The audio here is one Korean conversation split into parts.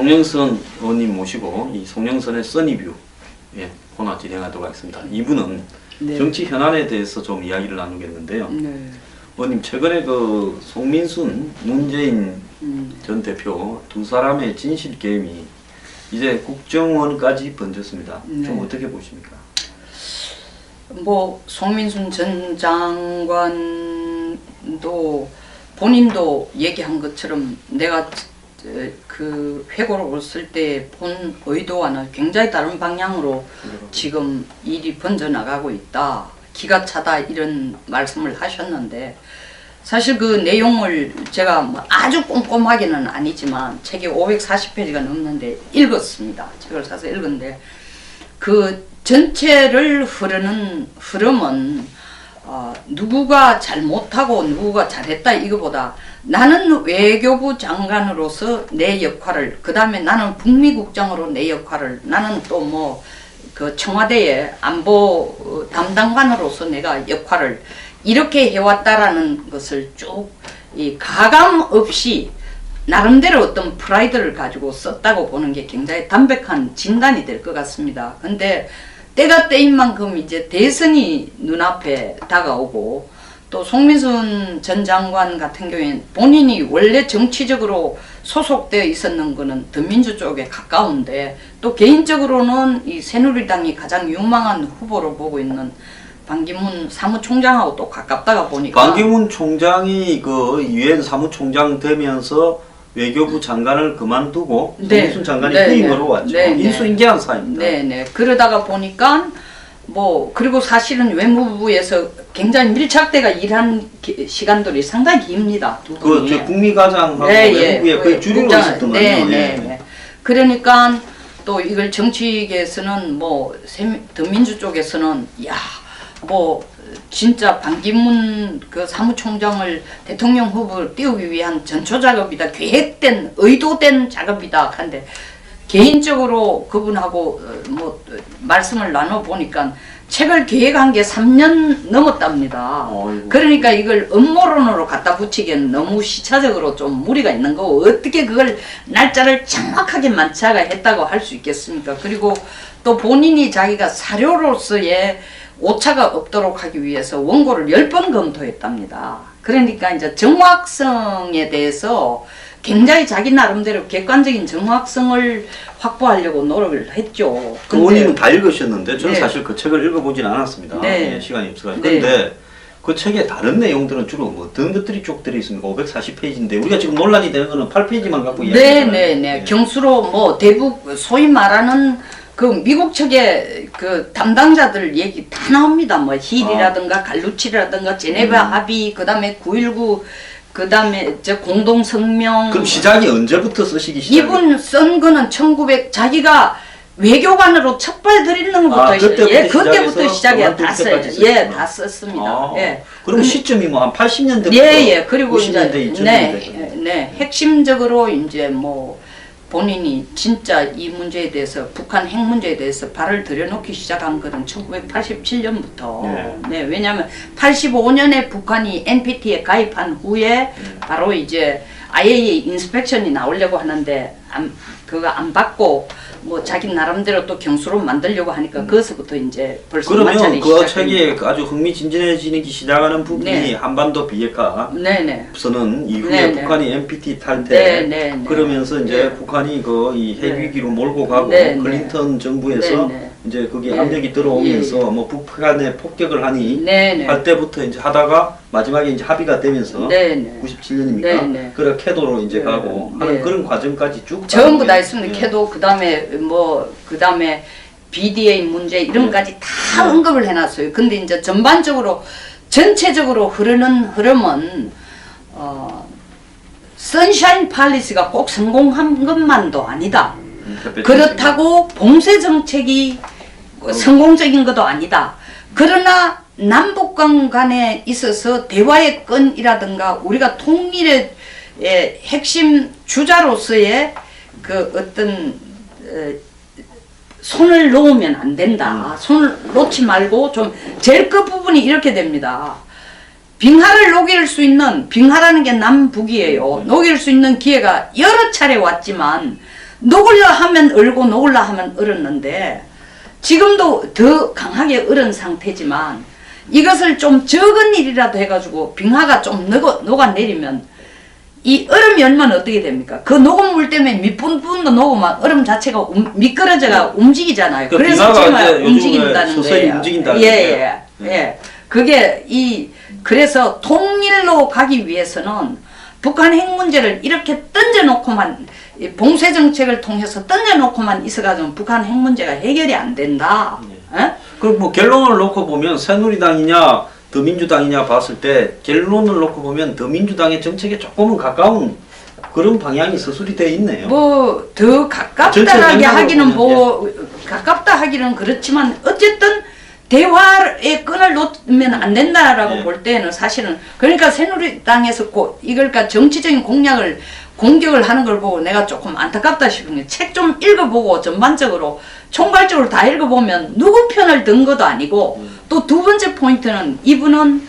송영선 의원님 모시고 이 송영선의 써니뷰 예, 코너 진행하도록 하겠습니다. 이분은 네. 정치 현안에 대해서 좀 이야기를 나누겠는데요. 네. 의원님 최근에 그 송민순, 문재인 음. 전 대표 두 사람의 진실 게임이 이제 국정원까지 번졌습니다. 좀 네. 어떻게 보십니까? 뭐 송민순 전 장관도 본인도 얘기한 것처럼 내가 어, 그 회고를 올쓸 때 본 의도와는 굉장히 다른 방향으로 지금 일이 번져 나가고 있다. 기가 차다 이런 말씀을 하셨는데 사실 그 내용을 제가 뭐 아주 꼼꼼하게는 아니지만 책이 540페이지가 넘는데 읽었습니다. 책을 사서 읽었는데 그 전체를 흐르는 흐름은 어, 누구가 잘못하고 누구가 잘했다 이거보다 나는 외교부 장관으로서 내 역할을 그 다음에 나는 북미국장으로 내 역할을 나는 또 뭐 그 청와대의 안보 어, 담당관으로서 내가 역할을 이렇게 해왔다라는 것을 쭉 이 가감 없이 나름대로 어떤 프라이드를 가지고 썼다고 보는 게 굉장히 담백한 진단이 될 것 같습니다. 근데 때가 때인 만큼 이제 대선이 눈앞에 다가오고 또 송민순 전 장관 같은 경우에는 본인이 원래 정치적으로 소속되어 있었는 거는 더민주 쪽에 가까운데 또 개인적으로는 이 새누리당이 가장 유망한 후보로 보고 있는 반기문 사무총장하고 또 가깝다가 보니까 반기문 총장이 그 유엔 사무총장 되면서 외교부 장관을 그만두고 네. 송민순 장관이 네, 후임으로 네. 왔죠. 네, 네. 인수인계한 사입니다. 네네. 그러다가 보니까 뭐 그리고 사실은 외무부에서 굉장히 밀착돼가 일한 기- 시간들이 상당히 깁니다. 두그 분이. 저 북미과장하고 네, 외국에 그 거의 주류로 국장- 있었던 네. 네, 네. 그러니까 또 이걸 정치계에서는 뭐 세- 더민주 쪽에서는 야 뭐 진짜 반기문 그 사무총장을 대통령 후보를 띄우기 위한 전초 작업이다 계획된 의도된 작업이다 한데 개인적으로 그분하고 어, 뭐 어, 말씀을 나눠 보니까 책을 계획한 게 3년 넘었답니다. 어이구. 그러니까 이걸 음모론으로 갖다 붙이기엔 너무 시차적으로 좀 무리가 있는 거고 어떻게 그걸 날짜를 정확하게 만차가 했다고 할 수 있겠습니까? 그리고 또 본인이 자기가 사료로서의 오차가 없도록 하기 위해서 원고를 10번 검토했답니다. 그러니까 이제 정확성에 대해서 굉장히 자기 나름대로 객관적인 정확성을 확보하려고 노력을 했죠. 그 의원님은 다 읽으셨는데 저는 네. 사실 그 책을 읽어보진 않았습니다. 네. 예, 시간이 없어가지고. 네. 근데 그 책의 다른 내용들은 주로 뭐 어떤 것들이 쭉 들어있습니까? 540페이지인데 우리가 지금 논란이 되는 거는 8페이지만 갖고 이야기하잖아요. 네네네. 경수로 뭐 대북 소위 말하는 그 미국 측의 그 담당자들 얘기 다 나옵니다. 뭐 힐이라든가 갈루치라든가 제네바 아. 음. 합의 그다음에 9.19 그 다음에 저 공동 성명 그럼 시작이 언제부터 쓰시기 시작해요? 이분 쓴 거는 1900 자기가 외교관으로 첫발 들이는 것부터 아, 그때부터 예, 그때부터 시작해서 시작해 그만둘 다 써요. 예. 다 썼습니다. 아, 예. 그럼 근- 시점이 뭐 한 80년대부터 예, 예. 그리고 90년대, 이제 2000년대. 네, 네. 핵심적으로 이제 뭐 본인이 진짜 이 문제에 대해서 북한 핵 문제에 대해서 발을 들여놓기 시작한 것은 1987년부터 네. 네. 왜냐하면 85년에 북한이 NPT에 가입한 후에 바로 이제 IAEA 인스펙션이 나오려고 하는데 안, 그거 안 받고 뭐 자기 나름대로 또 경수로 만들려고 하니까 거기서부터 이제 벌써 그러면 마찰이 그그 아주 흥미진진해지기 시작하는 부분이 네. 한반도 비핵화 네네. 선언 이후에 네, 네. 북한이 NPT 탈퇴 네, 네, 네. 그러면서 이제 네. 북한이 그이 네. 핵위기로 몰고 가고 네, 네. 클린턴 정부에서 네, 네. 이제 그게 네. 압력이 들어오면서 예. 뭐 북한에 폭격을 하니 네네. 할 때부터 이제 하다가 마지막에 이제 합의가 되면서 네네. 97년입니까? 네, 네. 그래 캐도로 이제 네, 가고 하는 네. 그런 과정까지 쭉 전부 다 있습니다. 게- 캐도 그다음에 뭐 그다음에 BDA 문제 이런 네. 것까지 다 네. 언급을 해놨어요. 근데 이제 전반적으로 전체적으로 흐르는 흐름은 어 선샤인 팔리스가 꼭 성공한 것만도 아니다. 음, 그렇다고 봉쇄 정책이 성공적인 것도 아니다. 그러나 남북간 간에 있어서 대화의 끈이라든가 우리가 통일의 예, 핵심 주자로서의 그 어떤 어, 손을 놓으면 안 된다. 손을 놓지 말고 좀 제일 끝 부분이 이렇게 됩니다. 빙하를 녹일 수 있는 빙하라는 게 남북이에요. 녹일 수 있는 기회가 여러 차례 왔지만 녹을려 하면 얼고 녹을라 하면 얼었는데 지금도 더 강하게 얼은 상태지만 이것을 좀 적은 일이라도 해가지고 빙하가 좀 녹아, 녹아내리면 이 얼음이 얼마나 어떻게 됩니까? 그 녹은 물 때문에 밑분분도 녹으면 얼음 자체가 움- 미끄러져가 움직이잖아요. 그 그래서 요즘에 움직인다는 거예요. 움직인다는 예, 거예요. 예, 예. 그게 이 그래서 통일로 가기 위해서는 북한 핵 문제를 이렇게 던져놓고만 이 봉쇄 정책을 통해서 던져놓고만 있어가지고 북한 핵 문제가 해결이 안 된다. 예? 그럼 뭐 결론을 놓고 보면 새누리당이냐 더민주당이냐 봤을 때 결론을 놓고 보면 더민주당의 정책에 조금은 가까운 그런 방향이 서술이 돼 있네요. 뭐더 맥락으로 하기는 뭐 가깝다 하기는 그렇지만 어쨌든 대화의 끈을 놓으면 안 된다라고 예. 볼 때는 사실은 그러니까 새누리당에서 고 이걸까 정치적인 공약을 공격을 하는 걸 보고 내가 조금 안타깝다 싶은 게 책 좀 읽어보고 전반적으로 총괄적으로 다 읽어보면 누구 편을 든 것도 아니고 또두 번째 포인트는 이분은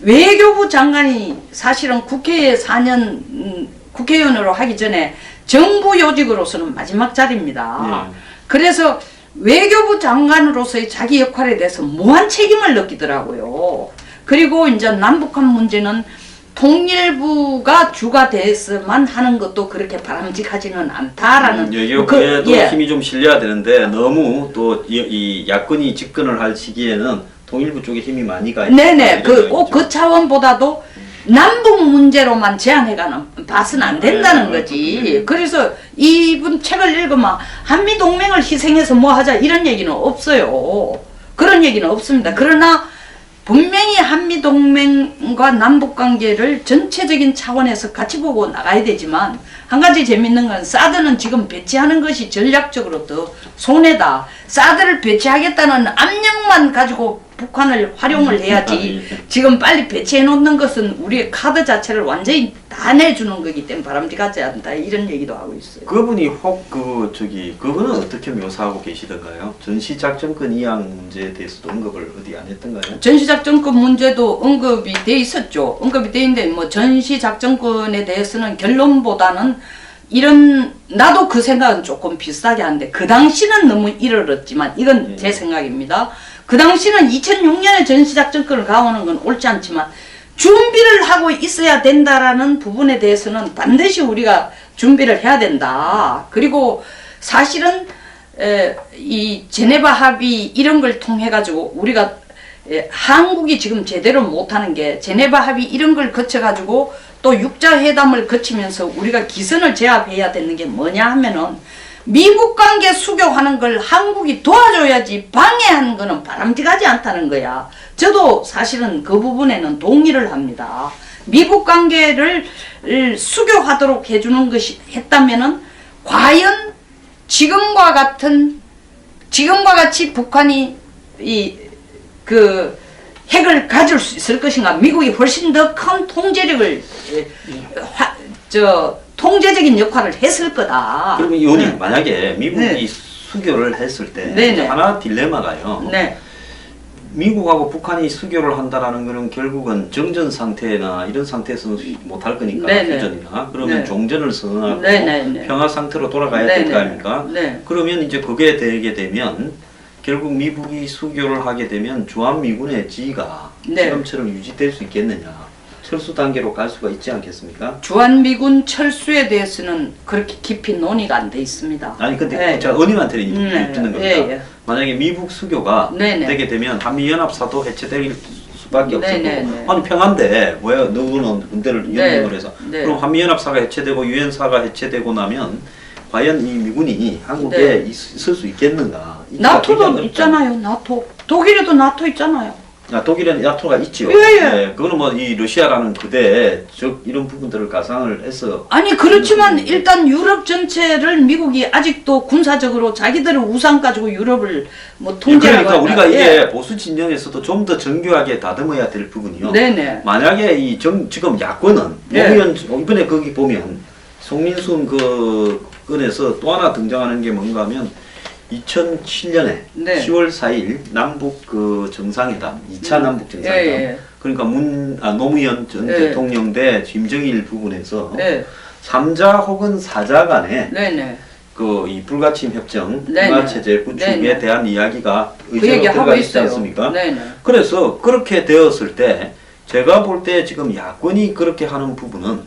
외교부 장관이 사실은 국회에 4년 음, 국회의원으로 하기 전에 정부 요직으로서는 마지막 자리입니다. 예. 그래서 외교부 장관으로서의 자기 역할에 대해서 무한 책임을 느끼더라고요. 그리고 이제 남북한 문제는 통일부가 주가 돼서만 하는 것도 그렇게 바람직하지는 않다라는 외교부에 그- 또 예. 힘이 좀 실려야 되는데 너무 또 이 야권이 집권을 할 시기에는 통일부 쪽에 힘이 많이 가 있다. 네네 그꼭 얘기죠. 그 차원보다도 남북 문제로만 제한해가는 봐서는 안 된다는 네, 거지. 그래서 이분 책을 읽으면 한미 동맹을 희생해서 뭐 하자 이런 얘기는 없어요. 그런 얘기는 없습니다. 그러나 분명히 한미 동맹과 남북 관계를 전체적인 차원에서 같이 보고 나가야 되지만 한 가지 재밌는 건 사드는 지금 배치하는 것이 전략적으로 더 손해다. 사드를 배치하겠다는 압력만 가지고 북한을 활용을 해야지. 지금 빨리 배치해 놓는 것은 우리의 카드 자체를 완전히 다 내주는 거기 때문에 바람직하지 않다. 이런 얘기도 하고 있어요. 그분이 혹 그 저기 그분은 어떻게 묘사하고 계시던가요? 전시작전권 이양 문제에 대해서도 언급을 어디 안 했던가요? 전시작전권 문제도 언급이 돼 있었죠. 언급이 돼 있는데 뭐 전시작전권에 대해서는 결론보다는 이런 나도 그 생각은 조금 비슷하게 하는데 그 당시는 너무 이르렀지만 이건 예. 제 생각입니다. 그 당시는 2006년에 전시작전권을 가오는 건 옳지 않지만 준비를 하고 있어야 된다라는 부분에 대해서는 반드시 우리가 준비를 해야 된다. 그리고 사실은 에, 이 제네바 합의 이런 걸 통해 가지고 우리가 에, 한국이 지금 제대로 못하는 게 제네바 합의 이런 걸 거쳐 가지고 또 육자 회담을 거치면서 우리가 기선을 제압해야 되는 게 뭐냐 하면은 미국 관계 수교하는 걸 한국이 도와줘야지 방해하는 거는 바람직하지 않다는 거야. 저도 사실은 그 부분에는 동의를 합니다. 미국 관계를 을 수교하도록 해주는 것이 했다면은 과연 지금과 같은 지금과 같이 북한이 이 그 핵을 가질 수 있을 것인가? 미국이 훨씬 더 큰 통제력을 에, 화, 저 통제적인 역할을 했을 거다. 그러면 의원님 네. 만약에 미국이 네. 수교를 했을 때 네네. 하나 딜레마가요. 네. 미국하고 북한이 수교를 한다라는 거는 결국은 정전 상태나 이런 상태에서는 못할 거니까 네네. 휴전이나 그러면 네. 종전을 선언하고 네네네. 평화 상태로 돌아가야 네네. 될거 아닙니까? 네. 그러면 이제 그게 되게 되면 결국 미국이 수교를 하게 되면 주한미군의 지위가 네. 지금처럼 유지될 수 있겠느냐 철수 단계로 갈 수가 있지 않겠습니까? 주한미군 철수에 대해서는 그렇게 깊이 논의가 안 돼 있습니다. 아니 근데 네. 제가 의원님한테는 음, 네. 듣는 겁니다. 예, 예. 만약에 미국 수교가 네네. 되게 되면 한미연합사도 해체될 수밖에 없었고 네네네. 아니 평화인데 왜 너는 군대를 네. 연명을 해서 네. 그럼 한미연합사가 해체되고 유엔사가 해체되고 나면 과연 이 미군이 한국에 네. 있- 있을 수 있겠는가? 나토도. 있잖아요. 나토. 독일에도 나토 있잖아요. 아, 독일은 나토가 있죠. 예, 예. 네, 그거는 뭐 이 러시아라는 그대 즉 이런 부분들을 가상을 해서 아니 그렇지만 일단 유럽 전체를 미국이 아직도 군사적으로 자기들의 우상 가지고 유럽을 뭐 통제하고 그러니까 우리가 한다. 이게 보수 진영에서도 좀 더 정교하게 다듬어야 될 부분이요. 네네. 만약에 이 정, 지금 야권은 네. 노무현 이번에 거기 보면 송민순 그 건에서 또 하나 등장하는 게 뭔가 하면 2007년에 네. 10월 4일 남북 그 정상회담, 2차 남북 정상회담. 예, 예. 그러니까 문 아, 노무현 전 네. 대통령 대 김정일 부분에서 네. 3자 혹은 4자 간에 네 네. 그이 불가침 협정. 평화 체제 구축에 네 네. 대한 이야기가 그 의제로 하고 들어가 있지 있어요. 않습니까? 네 네. 그래서 그렇게 되었을 때 제가 볼 때 지금 야권이 그렇게 하는 부분은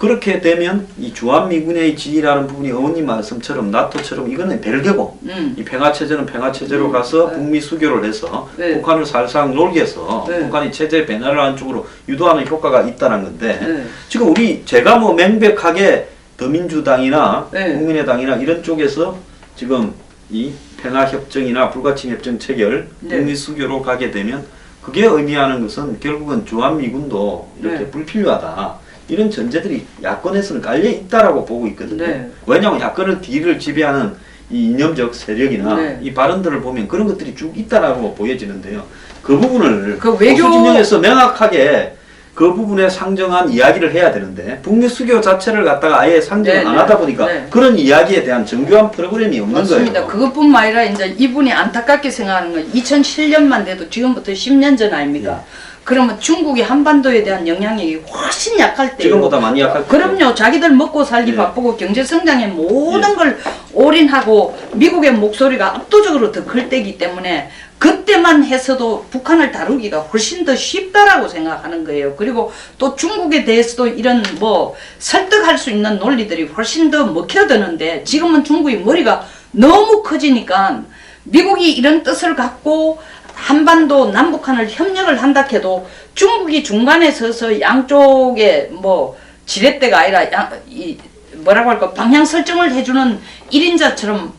그렇게 되면 이 주한미군의 지위라는 부분이 어머님 말씀처럼 나토처럼 이거는 별개고 음. 이 평화체제는 평화체제로 음, 가서 네. 북미 수교를 해서 네. 북한을 살상 놀게 해서 네. 북한이 체제 변화를 하는 쪽으로 유도하는 효과가 있다는 건데 네. 지금 우리 제가 뭐 명백하게 더민주당이나 네. 국민의당이나 이런 쪽에서 지금 이 평화협정이나 불가침협정 체결 네. 북미 수교로 가게 되면 그게 의미하는 것은 결국은 주한미군도 이렇게 네. 불필요하다. 이런 전제들이 야권에서는 깔려 있다라고 보고 있거든요. 네. 왜냐하면 야권을 뒤를 지배하는 이 이념적 세력이나 네. 이 발언들을 보면 그런 것들이 쭉 있다라고 보여지는데요. 그 부분을 그 외교- 보수 진영에서 명확하게 그 부분에 상정한 이야기를 해야 되는데 북미 수교 자체를 갖다가 아예 상정을 네, 안 네. 하다 보니까 네. 그런 이야기에 대한 정교한 프로그램이 없는 맞습니다. 거예요. 그것뿐만 아니라 이제 이분이 안타깝게 생각하는 건 2007년만 돼도 지금부터 10년 전 아닙니까? 예. 그러면 중국이 한반도에 대한 영향력이 훨씬 약할 때요. 지금보다 많이 약할 때죠. 그럼요. 자기들 먹고 살기 예. 바쁘고 경제 성장에 모든 걸 올인하고 미국의 목소리가 압도적으로 더 클 때이기 때문에 그때만 해서도 북한을 다루기가 훨씬 더 쉽다라고 생각하는 거예요. 그리고 또 중국에 대해서도 이런 뭐 설득할 수 있는 논리들이 훨씬 더 먹혀드는데 지금은 중국이 머리가 너무 커지니까 미국이 이런 뜻을 갖고 한반도 남북한을 협력을 한다 해도 중국이 중간에 서서 양쪽에 뭐 지렛대가 아니라 양, 이 뭐라고 할까 방향 설정을 해주는 1인자처럼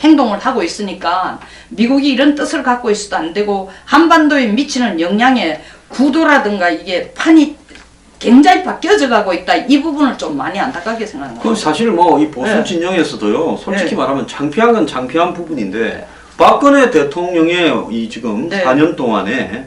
행동을 하고 있으니까 미국이 이런 뜻을 갖고 있어도 안 되고 한반도에 미치는 영향의 구도라든가 이게 판이 굉장히 바뀌어져 가고 있다. 이 부분을 좀 많이 안타깝게 생각합니다. 그건 사실 뭐 이 보수 네. 진영에서도요. 솔직히 네. 말하면 창피한 건 창피한 부분인데 박근혜 대통령의 이 지금 네. 4년 동안에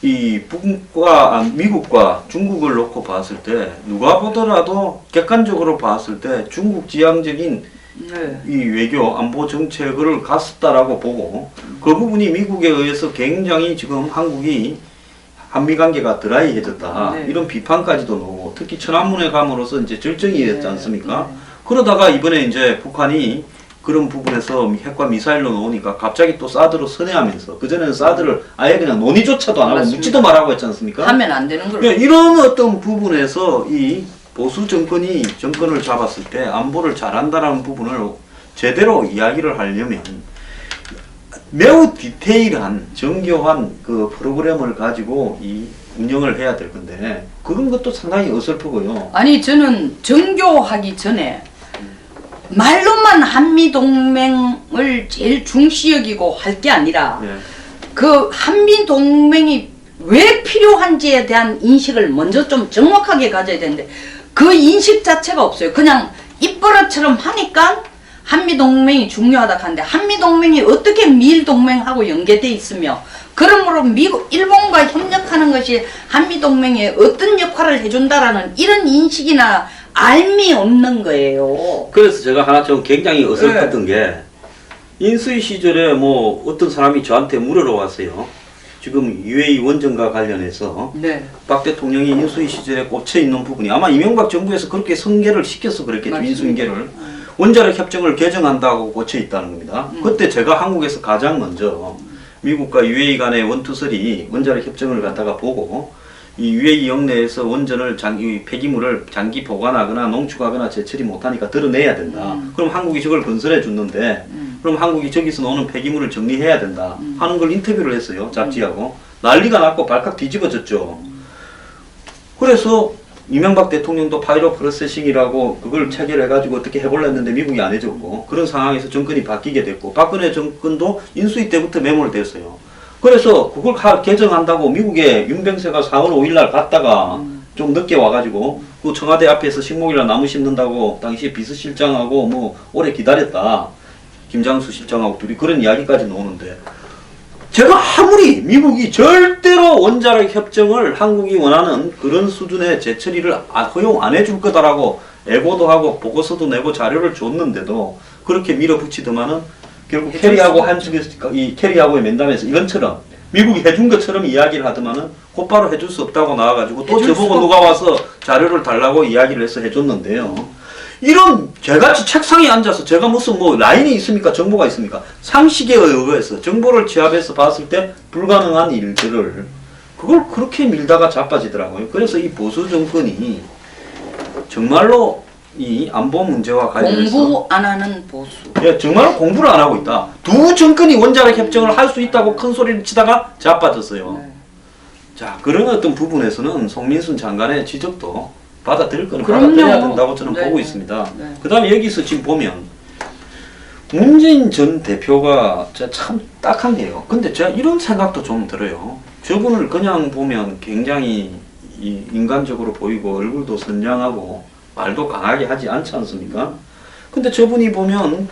이 북과 아, 미국과 중국을 놓고 봤을 때 누가 보더라도 객관적으로 봤을 때 중국 지향적인 네. 이 외교 안보 정책을 갔었다라고 보고 그 부분이 미국에 의해서 굉장히 지금 한국이 한미 관계가 드라이해졌다 네. 이런 비판까지도 나오고 특히 천안문에 감으로써 이제 절정이 됐지 네. 않습니까? 네. 그러다가 이번에 이제 북한이 그런 부분에서 핵과 미사일로 나오니까 갑자기 또 사드로 선회하면서 그전에는 사드를 아예 그냥 논의조차도 안 하고 맞습니다. 묻지도 말라고 했지 않습니까? 하면 안 되는 걸. 그러니까 이런 어떤 부분에서 이 보수 정권이 정권을 잡았을 때 안보를 잘한다라는 부분을 제대로 이야기를 하려면 매우 디테일한 정교한 그 프로그램을 가지고 이 운영을 해야 될 건데 그런 것도 상당히 어설프고요. 아니 저는 정교하기 전에 말로만 한미 동맹을 제일 중시 여기고 할 게 아니라 네. 그 한미 동맹이 왜 필요한지에 대한 인식을 먼저 좀 정확하게 가져야 되는데 그 인식 자체가 없어요. 그냥 입버릇처럼 하니까 한미 동맹이 중요하다 하는데 한미 동맹이 어떻게 미일 동맹하고 연계돼 있으며 그러므로 미국 일본과 협력하는 것이 한미 동맹에 어떤 역할을 해준다라는 이런 인식이나 알미 없는 거예요. 그래서 제가 하나 좀 굉장히 어설펐던 네. 게 인수위 시절에 뭐 어떤 사람이 저한테 물으러 왔어요. 지금 UAE 원전과 관련해서 네. 박 대통령이 인수위 시절에 꽂혀 있는 부분이 아마 이명박 정부에서 그렇게 성계를 시켜서 그랬겠죠 맞습니다. 인수인계를 원자력 협정을 개정한다고 꽂혀 있다는 겁니다. 음. 그때 제가 한국에서 가장 먼저 미국과 UAE 간의 원투설이 원자력 협정을 갖다가 보고 이 UAE 영내에서 원전을 장기 폐기물을 장기 보관하거나 농축하거나 제철이 못하니까 드러내야 된다. 음. 그럼 한국이 저걸 건설해 줬는데 음. 그럼 한국이 저기서 나오는 폐기물을 정리해야 된다 음. 하는 걸 인터뷰를 했어요 잡지하고 난리가 났고 발칵 뒤집어졌죠. 그래서 이명박 대통령도 파이로 프로세싱이라고 그걸 체결해가지고 어떻게 해볼라 했는데 미국이 안 해줬고 그런 상황에서 정권이 바뀌게 됐고 박근혜 정권도 인수위 때부터 매몰됐어요. 그래서 그걸 가- 개정한다고 미국에 윤병세가 4월 5일 날 갔다가 좀 늦게 와가지고 그 청와대 앞에서 식목일날 나무 심는다고 당시 비서실장하고 뭐 오래 기다렸다. 김장수 실장하고 둘이 그런 이야기까지 나오는데 제가 아무리 미국이 절대로 원자력 협정을 한국이 원하는 그런 수준의 재처리를 아- 허용 안 해줄 거다라고 애고도 하고 보고서도 내고 자료를 줬는데도 그렇게 밀어붙이더만은 결국 캐리하고 수가 한이 캐리하고의 면담에서 이런처럼 미국이 해준 것처럼 이야기를 하더만은 곧바로 해줄 수 없다고 나와가지고 또 저보고 누가 와서 자료를 달라고 이야기를 해서 해줬는데요. 이런 개같이 책상에 앉아서 제가 무슨 뭐 라인이 있습니까? 정보가 있습니까? 상식에 의거해서 정보를 취합해서 봤을 때 불가능한 일들을 그걸 그렇게 밀다가 자빠지더라고요. 그래서 이 보수 정권이 정말로 이 안보 문제와 관련해서 공부 안 하는 보수. 예, 정말로 공부를 안 하고 있다. 두 정권이 원자력 협정을 할 수 있다고 큰 소리를 치다가 자빠졌어요. 네. 자 그런 어떤 부분에서는 송민순 장관의 지적도 받아들일 거는 그럼요. 받아들여야 된다고 저는 네. 보고 있습니다. 네. 그 다음에 여기서 지금 보면 문재인 전 대표가 참 딱한 게요. 근데 제가 이런 생각도 좀 들어요. 저분을 그냥 보면 굉장히 이 인간적으로 보이고 얼굴도 선량하고 말도 강하게 하지 않지 않습니까? 근데 저분이 보면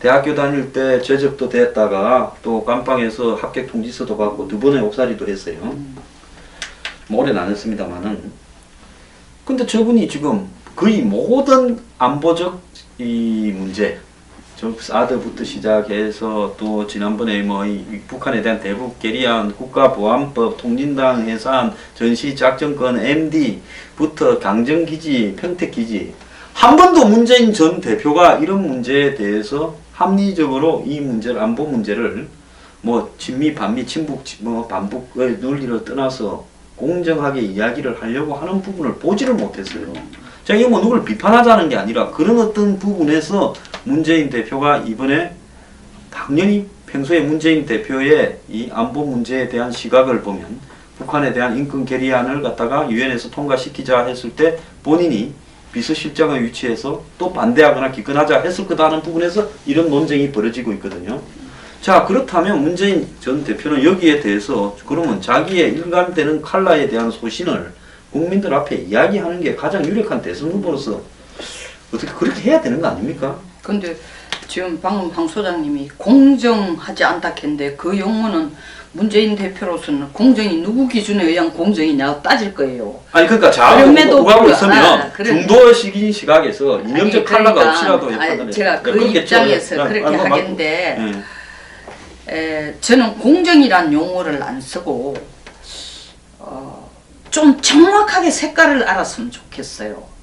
대학교 다닐 때 재적도 됐다가 또 깜빵에서 합격 통지서도 받고 두 번의 옥살이도 했어요. 뭐 오래는 안 했습니다만은. 근데 저분이 지금 거의 모든 안보적 이 문제, 저 사드부터 시작해서 또 지난번에 뭐이 북한에 대한 대북 결의안, 국가보안법, 통진당 해산, 전시작전권, MD부터 강정기지, 평택기지 한 번도 문재인 전 대표가 이런 문제에 대해서 합리적으로 이 문제를 안보 문제를 뭐 친미 반미 친북 뭐 반북의 논리를 떠나서 공정하게 이야기를 하려고 하는 부분을 보지를 못했어요. 자, 이거 뭐 누구를 비판하자는 게 아니라 그런 어떤 부분에서 문재인 대표가 이번에 당연히 평소에 문재인 대표의 이 안보 문제에 대한 시각을 보면 북한에 대한 인권 결의안을 갖다가 유엔에서 통과시키자 했을 때 본인이 비서실장의 위치에서 또 반대하거나 기권하자 했을 거다는 부분에서 이런 논쟁이 벌어지고 있거든요. 자 그렇다면 문재인 전 대표는 여기에 대해서 그러면 자기의 일관되는 칼라에 대한 소신을 국민들 앞에 이야기하는 게 가장 유력한 대선 후보로서 어떻게 그렇게 해야 되는 거 아닙니까? 근데 지금 방금 황 소장님이 공정하지 않다 했는데 그 용어는 문재인 대표로서는 공정이 누구 기준에 의한 공정이냐 따질 거예요. 아니 그러니까 자 그럼에도 오가고 있으면 아, 그래. 중도식인 시각에서 이념적 아니, 칼라가 그러니까, 없이라도 아니, 판단해. 제가 그 그렇겠죠. 입장에서 예. 그렇게 아, 뭐, 하겠는데 예. 에, 저는 공정이란 용어를 안 쓰고 어, 좀 정확하게 색깔을 알았으면 좋겠어요.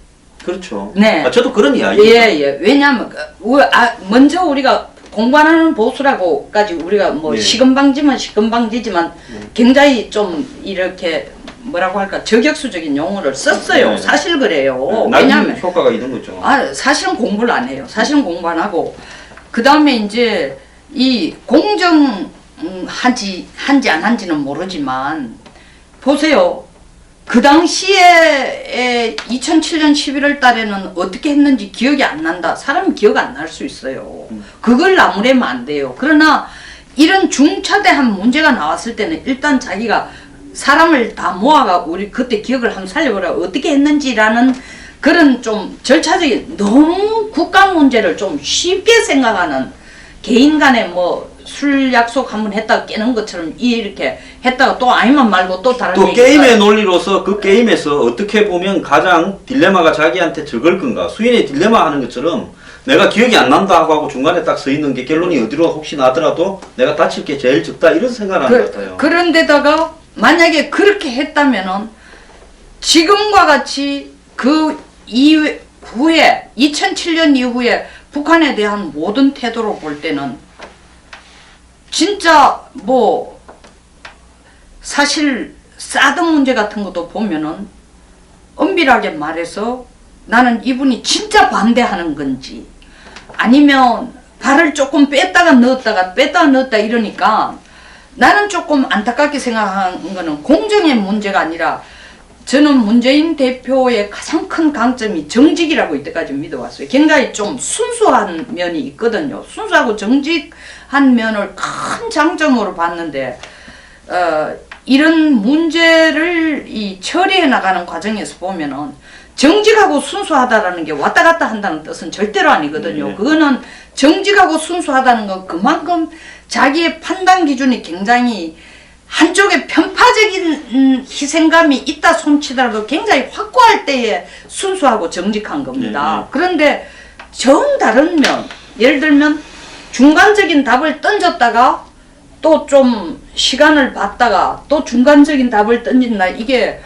그렇죠. 네. 아, 저도 그런 이야기. 예, 예. 왜냐하면 그, 우- 아, 먼저 우리가 공부하는 보수라고까지 우리가 뭐 예. 시금방지면 시금방지지만 굉장히 좀 이렇게 뭐라고 할까 저격수적인 용어를 썼어요. 네. 사실 그래요. 나중 왜냐하면 효과가 있는 거죠. 아, 사실은 공부를 안 해요. 사실은 공부 안 하고 그 다음에 이제 이 공정 음, 한지 한지 안 한지는 모르지만 보세요. 그 당시에 2007년 11월 달에는 어떻게 했는지 기억이 안 난다. 사람 기억 안 날 수 있어요. 그걸 나무래면 안 돼요. 그러나 이런 중차대한 문제가 나왔을 때는 일단 자기가 사람을 다 모아가 우리 그때 기억을 한번 살려보라 어떻게 했는지라는 그런 좀 절차적인 너무 국가 문제를 좀 쉽게 생각하는 개인 간에 뭐 술 약속 한 번 했다가 깨는 것처럼 이렇게 했다가 또 아니면 말고 또 다른 또 얘기가- 게임의 논리로서 그 게임에서 어떻게 보면 가장 딜레마가 자기한테 적을 건가 수인의 딜레마 하는 것처럼 내가 기억이 안 난다 하고 하고 중간에 딱 서 있는 게 결론이 어디로 혹시 나더라도 내가 다칠 게 제일 적다 이런 생각을 하는 것 같아요. 그, 그런데다가 만약에 그렇게 했다면은 지금과 같이 그 이후에 2007년 이후에 북한에 대한 모든 태도로 볼 때는 진짜 뭐 사실 사드 문제 같은 것도 보면은 엄밀하게 말해서 나는 이분이 진짜 반대하는 건지 아니면 발을 조금 뺐다가 넣었다가 뺐다가 넣었다 이러니까 나는 조금 안타깝게 생각하는 거는 공정의 문제가 아니라 저는 문재인 대표의 가장 큰 강점이 정직이라고 이때까지 믿어왔어요. 굉장히 좀 순수한 면이 있거든요. 순수하고 정직한 면을 큰 장점으로 봤는데 어, 이런 문제를 이 처리해 나가는 과정에서 보면은 정직하고 순수하다라는 게 왔다 갔다 한다는 뜻은 절대로 아니거든요. 네. 그거는 정직하고 순수하다는 건 그만큼 자기의 판단 기준이 굉장히 한쪽에 편파적인 음, 희생감이 있다 손치더라도 굉장히 확고할 때에 순수하고 정직한 겁니다. 네, 네. 그런데 정 다른 면, 예를 들면 중간적인 답을 던졌다가 또 좀 시간을 봤다가 또 중간적인 답을 던진다. 이게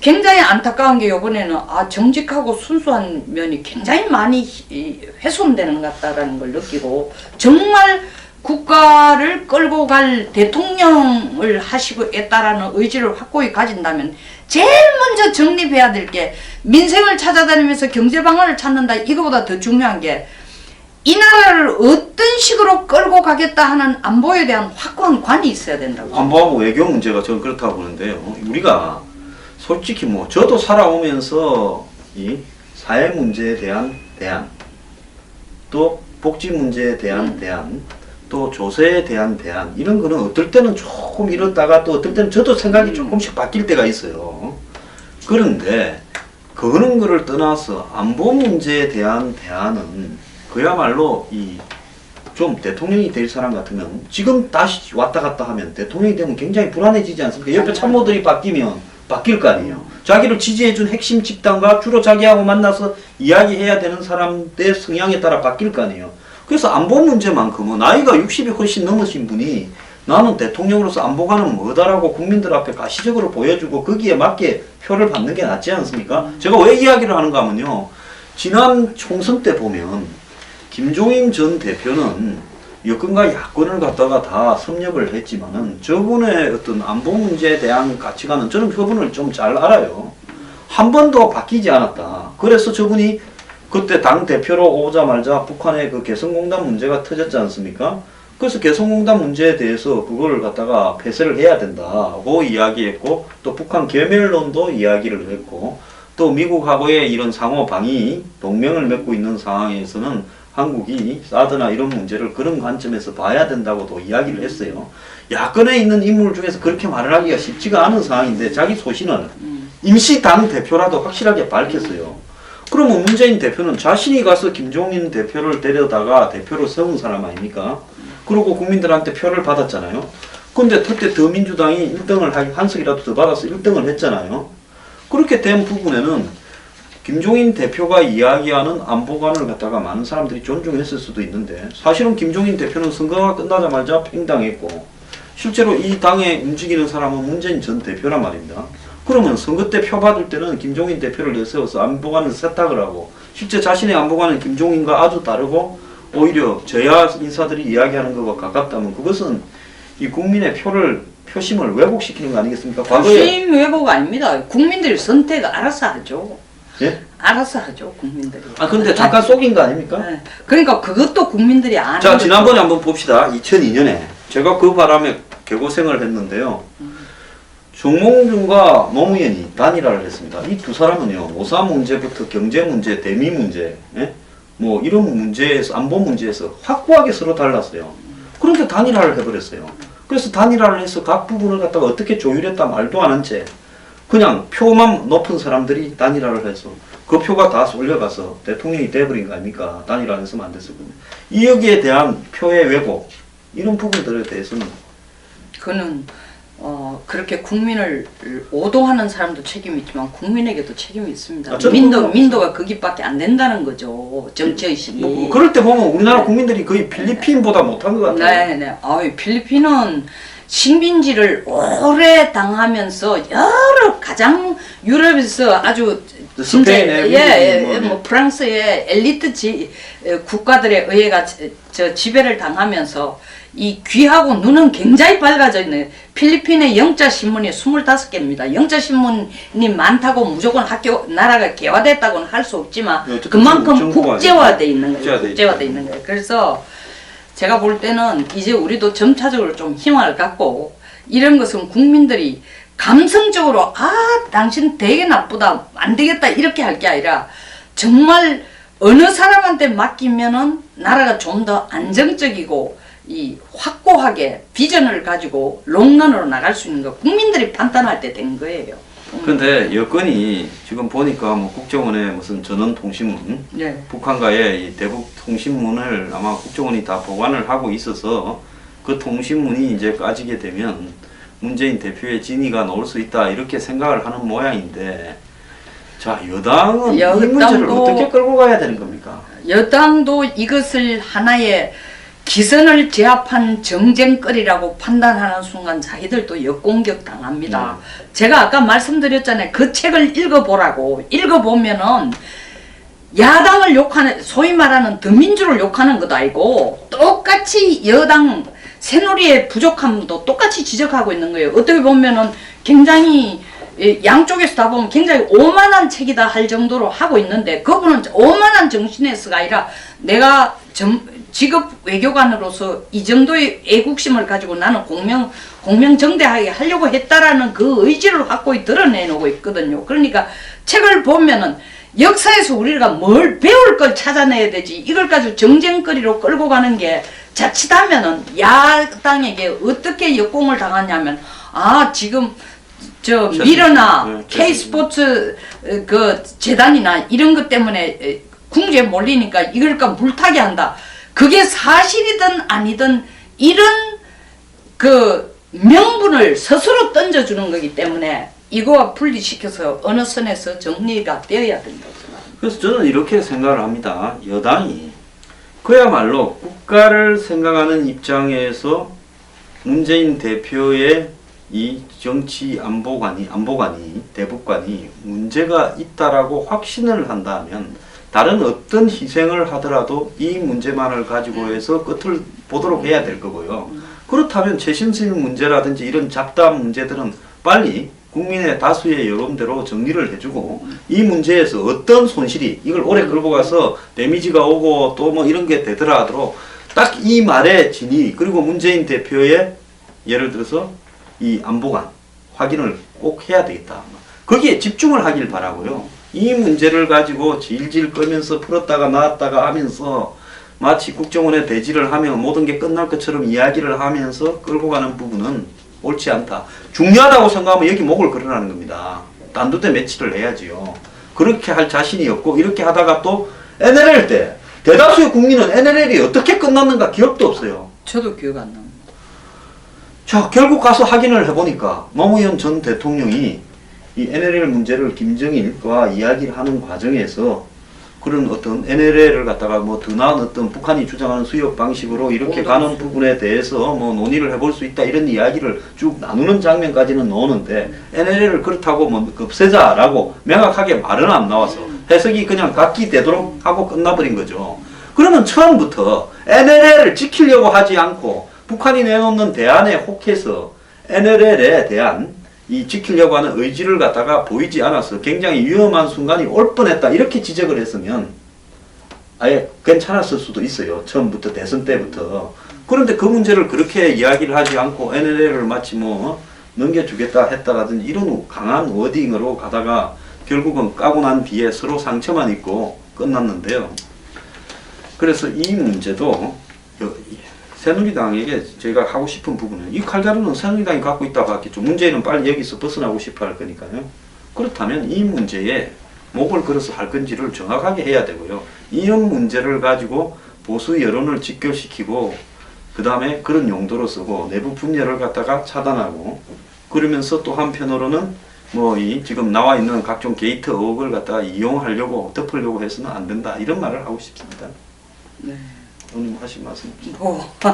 굉장히 안타까운 게 이번에는 아 정직하고 순수한 면이 굉장히 많이 이- 훼손되는 것 같다라는 걸 느끼고 정말 국가를 끌고 갈 대통령을 하시고 있다라는 의지를 확고히 가진다면 제일 먼저 정립해야 될 게 민생을 찾아다니면서 경제 방안을 찾는다 이거보다 더 중요한 게 이 나라를 어떤 식으로 끌고 가겠다 하는 안보에 대한 확고한 관이 있어야 된다고. 안보하고 외교 문제가 저는 그렇다고 보는데요. 우리가 솔직히 뭐 저도 살아오면서 이 사회 문제에 대한 대안, 또 복지 문제에 대한 음. 대안, 또 조세에 대한 대안 이런 거는 어떨 때는 조금 이렇다가 또 어떨 때는 저도 생각이 음. 조금씩 바뀔 때가 있어요. 그런데 그런 거를 떠나서 안보 문제에 대한 대안은 그야말로 이 좀 대통령이 될 사람 같으면 지금 다시 왔다 갔다 하면 대통령이 되면 굉장히 불안해지지 않습니까? 옆에 참모들이 바뀌면 바뀔 거 아니에요. 자기를 지지해준 핵심 집단과 주로 자기하고 만나서 이야기해야 되는 사람들의 성향에 따라 바뀔 거 아니에요. 그래서 안보 문제만큼은 나이가 60이 훨씬 넘으신 분이 나는 대통령으로서 안보관은 뭐다라고 국민들 앞에 가시적으로 보여주고 거기에 맞게 표를 받는 게 낫지 않습니까? 제가 왜 이야기를 하는가 하면요. 지난 총선 때 보면 김종인 전 대표는 여권과 야권을 갖다가 다 섭렵을 했지만은 저분의 어떤 안보 문제에 대한 가치관은 저는 그분을 좀 잘 알아요. 한 번도 바뀌지 않았다. 그래서 저분이 그때 당 대표로 오자마자 북한의 그 개성공단 문제가 터졌지 않습니까? 그래서 개성공단 문제에 대해서 그걸 갖다가 폐쇄를 해야 된다고 이야기했고 또 북한 개멸론도 이야기를 했고 또 미국하고의 이런 상호 방위 동맹을 맺고 있는 상황에서는 한국이 사드나 이런 문제를 그런 관점에서 봐야 된다고도 이야기를 했어요. 야권에 있는 인물 중에서 그렇게 말을 하기가 쉽지가 않은 상황인데 자기 소신을 임시 당 대표라도 확실하게 밝혔어요. 그러면 문재인 대표는 자신이 가서 김종인 대표를 데려다가 대표로 세운 사람 아닙니까? 그리고 국민들한테 표를 받았잖아요. 근데 그때 더민주당이 1등을 한 석이라도 더 받아서 1등을 했잖아요. 그렇게 된 부분에는 김종인 대표가 이야기하는 안보관을 갖다가 많은 사람들이 존중했을 수도 있는데 사실은 김종인 대표는 선거가 끝나자마자 팽당했고 실제로 이 당에 움직이는 사람은 문재인 전 대표란 말입니다. 그러면 선거 때 표 받을 때는 김종인 대표를 내세워서 안보관을 세탁을 하고 실제 자신의 안보관은 김종인과 아주 다르고 오히려 저야 인사들이 이야기하는 것과 가깝다면 그것은 이 국민의 표를 표심을 왜곡시키는 거 아니겠습니까? 과거에 표심 왜곡 아닙니다. 국민들이 선택 알아서 하죠. 예? 알아서 하죠, 국민들이. 아 근데 잠깐 속인 거 아닙니까? 네. 그러니까 그것도 국민들이 아는 자 거죠. 지난번에 한번 봅시다. 2002년에 제가 그 바람에 개고생을 했는데요. 정몽준과 노무현이 단일화를 했습니다. 이 두 사람은요 노사 문제부터 경제 문제, 대미 문제, 예? 뭐 이런 문제에서 안보 문제에서 확고하게 서로 달랐어요. 그런데 단일화를 해버렸어요. 그래서 단일화를 해서 각 부분을 갖다가 어떻게 조율했다 말도 안 한 채 그냥 표만 높은 사람들이 단일화를 해서 그 표가 다 쏠려가서 대통령이 돼버린 거 아닙니까? 단일화 했으면 안 됐을 건데. 이 여기에 대한 표의 왜곡 이런 부분들에 대해서는 그는 어, 그렇게 국민을 오도하는 사람도 책임이 있지만 국민에게도 책임이 있습니다. 아, 민도 민도가 거기밖에 안 된다는 거죠. 정치 의식이. 뭐 그럴 때 보면 우리나라 국민들이 거의 필리핀보다 못한 것 같아요. 네, 네. 아유, 필리핀은 식민지를 오래 당하면서 여러 가장 유럽에서 아주 스페인의 예, 예, 미국이 뭐, 뭐 프랑스의 엘리트 지, 에, 국가들에 의해가 지- 저 지배를 당하면서 이 귀하고 눈은 굉장히 밝아져 있는 필리핀의 영자 신문이 25개입니다. 영자 신문이 많다고 무조건 학교 나라가 개화됐다고는 할 수 없지만 네, 그만큼 국제화돼 있는 거예요. 국제화돼 있는 거예요. 그래서 제가 볼 때는 이제 우리도 점차적으로 좀 희망을 갖고 이런 것은 국민들이 감성적으로 아 당신 되게 나쁘다 안 되겠다 이렇게 할 게 아니라 정말 어느 사람한테 맡기면은 나라가 좀 더 안정적이고 이 확고하게 비전을 가지고 롱런으로 나갈 수 있는 거 국민들이 판단할 때 된 거예요. 그런데 여건이 지금 보니까 뭐 국정원의 무슨 전원 통신문 네. 북한과의 이 대북 통신문을 아마 국정원이 다 보관을 하고 있어서 그 통신문이 이제 까지게 되면 문재인 대표의 진위가 나올 수 있다 이렇게 생각을 하는 모양인데 자 여당은 이 여당도- 문제를 어떻게 끌고 가야 되는 겁니까? 여당도 이것을 하나의 기선을 제압한 정쟁거리라고 판단하는 순간 자기들도 역공격 당합니다. 제가 아까 말씀드렸잖아요. 그 책을 읽어보라고. 읽어보면은 야당을 욕하는 소위 말하는 더민주를 욕하는 것도 아니고 똑같이 여당 새누리의 부족함도 똑같이 지적하고 있는 거예요. 어떻게 보면은 굉장히 예, 양쪽에서 다 보면 굉장히 오만한 책이다 할 정도로 하고 있는데 그분은 오만한 정신에서가 아니라 내가 점, 직업 외교관으로서 이 정도의 애국심을 가지고 나는 공명 공명정대하게 하려고 했다라는 그 의지를 확고히 드러내놓고 있거든요. 그러니까 책을 보면은 역사에서 우리가 뭘 배울 걸 찾아내야 되지 이걸 가지고 정쟁거리로 끌고 가는 게 자칫하면은 야당에게 어떻게 역공을 당하냐면 아 지금 저 미러나 네, K. 스포츠 어, 그 재단이나 이런 것 때문에 에, 궁지에 몰리니까 이걸까 물타기 한다. 그게 사실이든 아니든 이런 그 명분을 스스로 던져주는 거기 때문에 이거와 분리시켜서 어느 선에서 정리가 되어야 된다고 생각합니다. 그래서 저는 이렇게 생각을 합니다. 여당이 그야말로 국가를 생각하는 입장에서 문재인 대표의 이 정치 안보관이 안보관이 대북관이 문제가 있다라고 확신을 한다면 다른 어떤 희생을 하더라도 이 문제만을 가지고 해서 끝을 보도록 해야 될 거고요. 그렇다면 최신실 문제라든지 이런 잡다한 문제들은 빨리 국민의 다수의 여론대로 정리를 해주고 이 문제에서 어떤 손실이 이걸 오래 끌고 가서 데미지가 오고 또 뭐 이런 게 되더라도 딱이 말의 진위 그리고 문재인 대표의 예를 들어서 이 안보관 확인을 꼭 해야 되겠다. 거기에 집중을 하길 바라고요. 이 문제를 가지고 질질 끌면서 풀었다가 나왔다가 하면서 마치 국정원에 배지를 하면 모든 게 끝날 것처럼 이야기를 하면서 끌고 가는 부분은 옳지 않다. 중요하다고 생각하면 여기 목을 걸어라는 겁니다. 단두대 매치를 해야지요. 그렇게 할 자신이 없고 이렇게 하다가 또 NLL 때 대다수의 국민은 NLL이 어떻게 끝났는가 기억도 없어요. 저도 기억 안 납니다. 자, 결국 가서 확인을 해보니까 노무현 전 대통령이 이 NLL 문제를 김정일과 이야기를 하는 과정에서 그런 어떤 NLL을 갖다가 뭐 더 나은 어떤 북한이 주장하는 수역 방식으로 이렇게 가는 부분에 대해서 뭐 논의를 해볼 수 있다 이런 이야기를 쭉 나누는 장면까지는 나오는데 NLL을 그렇다고 뭐 없애자라고 명확하게 말은 안 나와서 해석이 그냥 각기 되도록 하고 끝나버린 거죠. 그러면 처음부터 NLL을 지키려고 하지 않고 북한이 내놓는 대안에 혹해서 NLL에 대한 이 지키려고 하는 의지를 갖다가 보이지 않아서 굉장히 위험한 순간이 올 뻔했다. 이렇게 지적을 했으면 아예 괜찮았을 수도 있어요. 처음부터 대선 때부터. 그런데 그 문제를 그렇게 이야기를 하지 않고 NLL을 마치 뭐 넘겨주겠다 했다라든지 이런 강한 워딩으로 가다가 결국은 까고 난 뒤에 서로 상처만 있고 끝났는데요. 그래서 이 문제도 새누리당에게 제가 하고 싶은 부분은 이 칼자루는 새누리당이 갖고 있다고 하겠죠. 문재인은 빨리 여기서 벗어나고 싶어 할 거니까요. 그렇다면 이 문제에 목을 걸어서 할 건지를 정확하게 해야 되고요. 이런 문제를 가지고 보수 여론을 직결시키고 그 다음에 그런 용도로 쓰고 내부 분열을 갖다가 차단하고 그러면서 또 한편으로는 뭐 이 지금 나와 있는 각종 게이트 의혹을 갖다가 이용하려고 덮으려고 해서는 안 된다 이런 말을 하고 싶습니다. 네. 오늘 하신 말씀. 뭐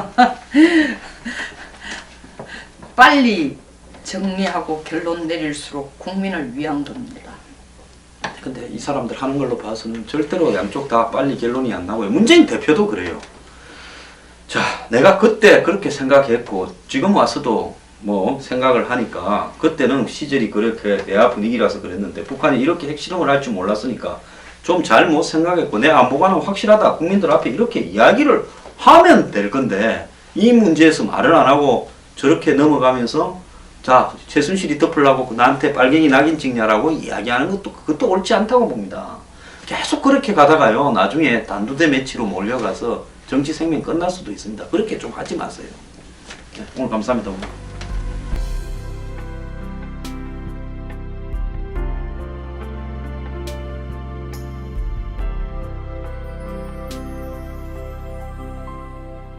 빨리 정리하고 결론 내릴수록 국민을 위한 겁니다. 근데 이 사람들 하는 걸로 봐서는 절대로 양쪽 다 빨리 결론이 안 나고요. 문재인 대표도 그래요. 자, 내가 그때 그렇게 생각했고 지금 와서도 뭐 생각을 하니까 그때는 시절이 그렇게 대화 분위기라서 그랬는데 북한이 이렇게 핵실험을 할 줄 몰랐으니까 좀 잘못 생각했고 내 안보관은 확실하다 국민들 앞에 이렇게 이야기를 하면 될 건데 이 문제에서 말을 안 하고 저렇게 넘어가면서 자 최순실이 덮으려고 나한테 빨갱이 낙인 찍냐라고 이야기하는 것도 그것도 옳지 않다고 봅니다. 계속 그렇게 가다가요 나중에 단두대 매치로 몰려가서 정치 생명 끝날 수도 있습니다. 그렇게 좀 하지 마세요. 네, 오늘 감사합니다.